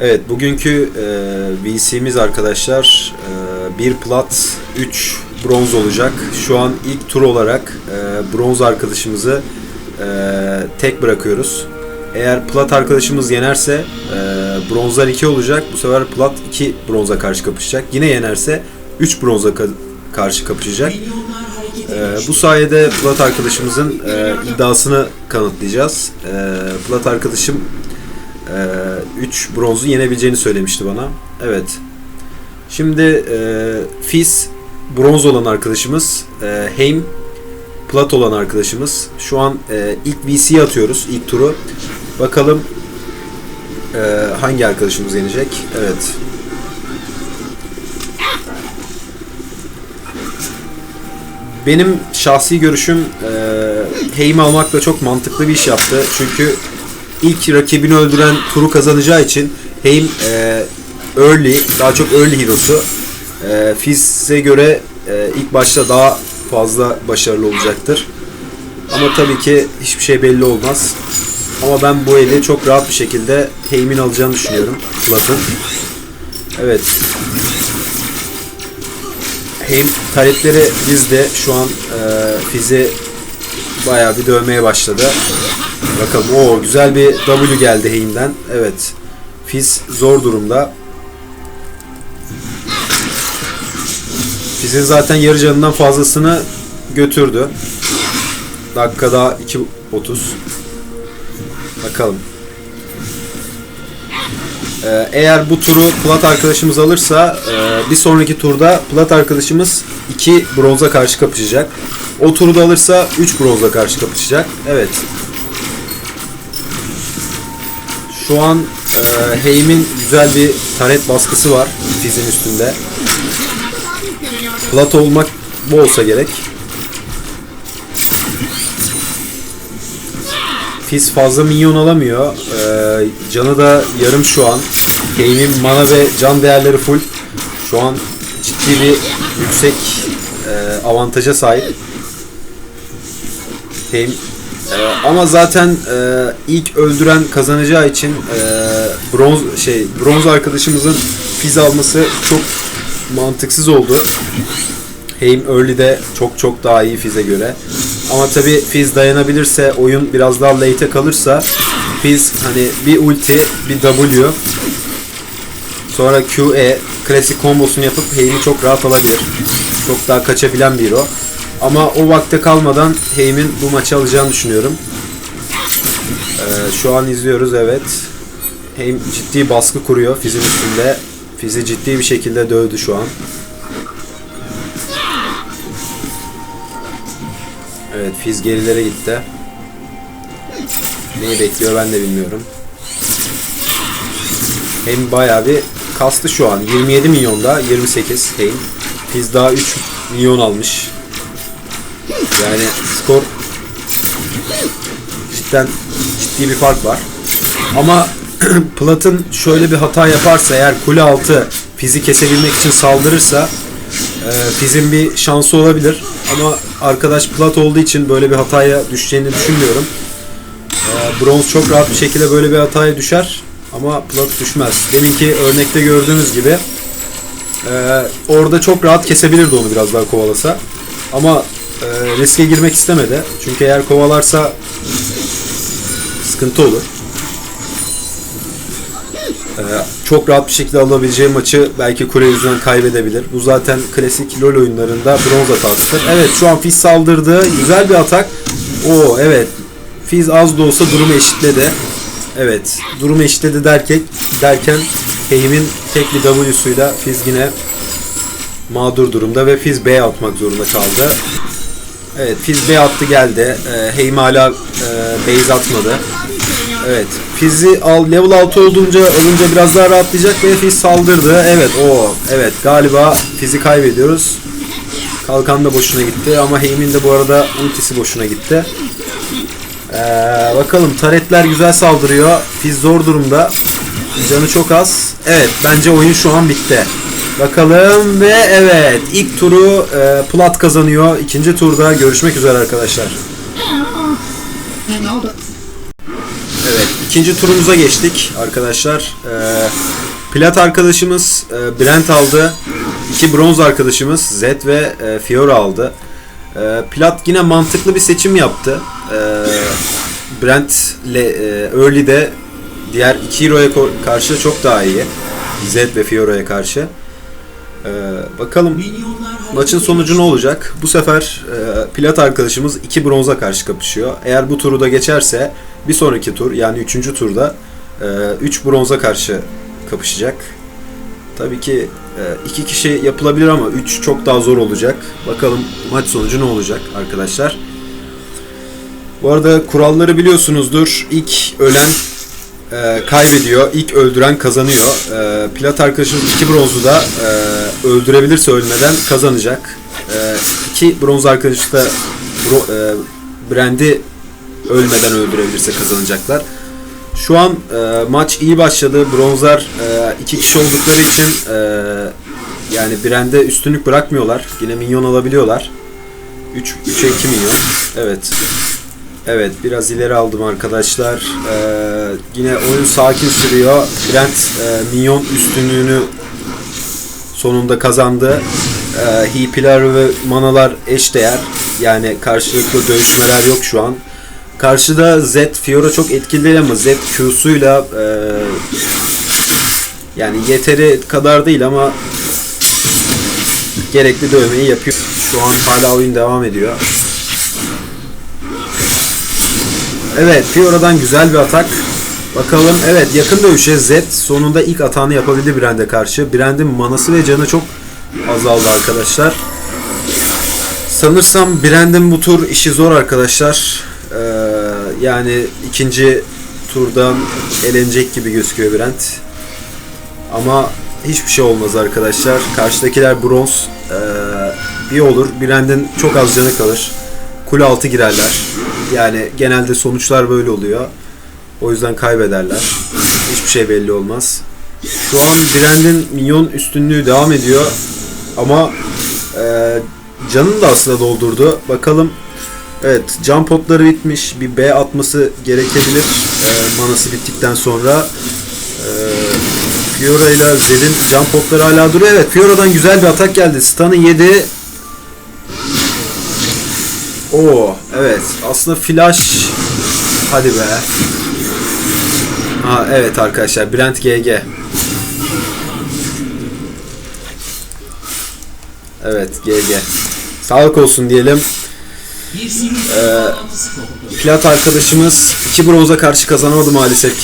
Evet bugünkü e, VC'miz arkadaşlar e, 1 plat 3 bronz olacak. Şu an ilk tur olarak e, bronz arkadaşımızı e, tek bırakıyoruz. Eğer plat arkadaşımız yenerse e, bronzlar 2 olacak. Bu sefer plat 2 bronza karşı kapışacak. Yine yenerse 3 bronza ka- karşı kapışacak. E, bu sayede plat arkadaşımızın e, iddiasını kanıtlayacağız. E, plat arkadaşım 3 bronzu yenebileceğini söylemişti bana. Evet. Şimdi e, Fizz bronz olan arkadaşımız, e, Heim plat olan arkadaşımız. Şu an e, ilk VC'ye atıyoruz, ilk turu. Bakalım e, hangi arkadaşımız yenecek? Evet. Benim şahsi görüşüm e, Heim almakla çok mantıklı bir iş yaptı. Çünkü ilk rakibini öldüren turu kazanacağı için Heim e, early, daha çok early hero'su. E, Fizz'e göre e, ilk başta daha fazla başarılı olacaktır. Ama tabii ki hiçbir şey belli olmaz. Ama ben bu eli çok rahat bir şekilde Heim'in alacağını düşünüyorum. Plat'ın. Evet. Heim talepleri bizde. Şu an e, Fizz'i bayağı bir dövmeye başladı. Bakalım. o güzel bir W geldi Heim'den. Evet. Fizz zor durumda. Fizz'in zaten yarı canından fazlasını götürdü. Dakikada 2.30. Bakalım. Ee, eğer bu turu plat arkadaşımız alırsa e, bir sonraki turda plat arkadaşımız 2 bronza karşı kapışacak. O turu da alırsa 3 bronza karşı kapışacak. Evet. Şu an e, Heim'in güzel bir taret baskısı var Fizz'in üstünde. Plat olmak bu olsa gerek. Fizz fazla minyon alamıyor. E, canı da yarım şu an. Heim'in mana ve can değerleri full. Şu an ciddi bir yüksek e, avantaja sahip. Heim ee, ama zaten e, ilk öldüren kazanacağı için e, bronz şey bronz arkadaşımızın fiz alması çok mantıksız oldu. Heim early'de çok çok daha iyi fize göre. Ama tabi fiz dayanabilirse oyun biraz daha late'e kalırsa fiz hani bir ulti bir W sonra QE klasik kombosunu yapıp Heim'i çok rahat alabilir. Çok daha kaçabilen bir hero. Ama o vakte kalmadan Heim'in bu maçı alacağını düşünüyorum. Ee, şu an izliyoruz evet. Heim ciddi baskı kuruyor Fizz'in üstünde. Fizz'i ciddi bir şekilde dövdü şu an. Evet Fizz gerilere gitti. Neyi bekliyor ben de bilmiyorum. Heim bayağı bir kastı şu an. 27 milyonda 28 Heim. Fizz daha 3 milyon almış. Yani skor cidden ciddi bir fark var. Ama Plat'ın şöyle bir hata yaparsa eğer kule altı fizi kesebilmek için saldırırsa e, Fiz'in bir şansı olabilir. Ama arkadaş Plat olduğu için böyle bir hataya düşeceğini düşünmüyorum. E, Bronz çok rahat bir şekilde böyle bir hataya düşer. Ama Plat düşmez. Deminki örnekte gördüğünüz gibi e, orada çok rahat kesebilirdi onu biraz daha kovalasa. Ama e, riske girmek istemedi. Çünkü eğer kovalarsa sıkıntı olur. E, çok rahat bir şekilde alabileceği maçı belki kule yüzünden kaybedebilir. Bu zaten klasik LoL oyunlarında bronz hatasıdır. Evet şu an Fizz saldırdı. Güzel bir atak. Oo evet. Fizz az da olsa durumu eşitledi. Evet. Durumu eşitledi derken, derken Heim'in tek bir W'suyla Fizz yine mağdur durumda ve Fizz B atmak zorunda kaldı. Evet Fizz B attı geldi. E, Heim hala e, base atmadı. Evet Fizz'i al level 6 olduğunca olunca biraz daha rahatlayacak ve Fizz saldırdı. Evet o evet galiba Fizz'i kaybediyoruz. Kalkan da boşuna gitti ama Heim'in de bu arada ultisi boşuna gitti. Ee, bakalım taretler güzel saldırıyor. Fizz zor durumda. Canı çok az. Evet bence oyun şu an bitti. Bakalım ve evet ilk turu e, Plat kazanıyor. İkinci turda görüşmek üzere arkadaşlar. Evet, ikinci turumuza geçtik arkadaşlar. Ee, plat arkadaşımız e, Brent aldı. İki bronz arkadaşımız Zed ve e, Fiora aldı. Ee, plat yine mantıklı bir seçim yaptı. Ee, Brent ile e, Early'de diğer iki hero'ya karşı çok daha iyi. Zed ve Fiora'ya karşı. Ee, bakalım maçın sonucu ne olacak? Bu sefer e, plat arkadaşımız iki bronza karşı kapışıyor. Eğer bu turu da geçerse bir sonraki tur yani üçüncü turda 3 bronza karşı kapışacak. Tabii ki e, iki kişi yapılabilir ama 3 çok daha zor olacak. Bakalım maç sonucu ne olacak arkadaşlar. Bu arada kuralları biliyorsunuzdur. İlk ölen e, kaybediyor. İlk öldüren kazanıyor. E, plat arkadaşımız iki bronzu da e, öldürebilirse ölmeden kazanacak. E, iki bronz arkadaşı da bro, e, Brand'i ölmeden öldürebilirse kazanacaklar. Şu an e, maç iyi başladı. Bronzlar e, iki kişi oldukları için e, yani Brand'e üstünlük bırakmıyorlar. Yine minyon alabiliyorlar. 3 3'e 2 milyon. Evet. Evet biraz ileri aldım arkadaşlar. Ee, yine oyun sakin sürüyor. Brent e, minyon üstünlüğünü sonunda kazandı. Ee, HP'ler ve manalar eşdeğer. Yani karşılıklı dövüşmeler yok şu an. Karşıda Z Fiora çok etkili ama Z Q'suyla e, yani yeteri kadar değil ama gerekli dövmeyi yapıyor. Şu an hala oyun devam ediyor. Evet Fiora'dan güzel bir atak. Bakalım evet yakın dövüşe Z sonunda ilk atağını yapabildi Brand'e karşı. Brand'in manası ve canı çok azaldı arkadaşlar. Sanırsam Brand'in bu tur işi zor arkadaşlar. Ee, yani ikinci turdan elenecek gibi gözüküyor Brand. Ama hiçbir şey olmaz arkadaşlar. Karşıdakiler bronz. Ee, bir olur. Brand'in çok az canı kalır. Kule altı girerler. Yani genelde sonuçlar böyle oluyor. O yüzden kaybederler. Hiçbir şey belli olmaz. Şu an Brand'in minyon üstünlüğü devam ediyor. Ama e, canını da aslında doldurdu. Bakalım Evet, can potları bitmiş. Bir B atması gerekebilir e, manası bittikten sonra. E, Fiora ile Zed'in can potları hala duruyor. Evet, Fiora'dan güzel bir atak geldi. Stun'ı yedi. Oo, evet. Aslında flash hadi be. Ha evet arkadaşlar, Brent GG. Evet, GG. Sağlık olsun diyelim. Ee, Plat arkadaşımız iki bronza karşı kazanamadı maalesef ki.